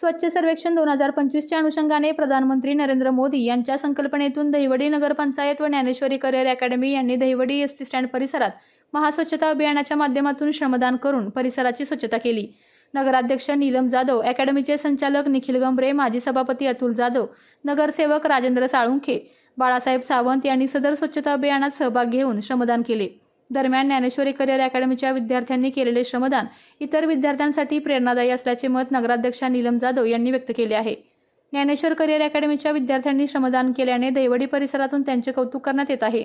स्वच्छ सर्वेक्षण दोन हजार पंचवीसच्या अनुषंगाने प्रधानमंत्री नरेंद्र मोदी यांच्या संकल्पनेतून दहिवडी नगरपंचायत व ज्ञानेश्वरी करिअर अकॅडमी यांनी दहिवडी एस टी स्टँड परिसरात महास्वच्छता अभियानाच्या माध्यमातून श्रमदान करून परिसराची स्वच्छता केली. नगराध्यक्ष नीलम जाधव अकॅडमीचे संचालक निखिल गंभरे माजी सभापती अतुल जाधव नगरसेवक राजेंद्र साळुंखे बाळासाहेब सावंत यांनी सदर स्वच्छता अभियानात सहभाग घेऊन श्रमदान केले. दरम्यान ज्ञानेश्वरी करिअर अकॅडमीच्या विद्यार्थ्यांनी केलेले श्रमदान इतर विद्यार्थ्यांसाठी प्रेरणादायी असल्याचे मत नगराध्यक्षा नीलम जाधव यांनी व्यक्त केले आहे. ज्ञानेश्वर करिअर अकॅडमीच्या विद्यार्थ्यांनी श्रमदान केल्याने दैवडी परिसरातून त्यांचे कौतुक करण्यात येत आहे.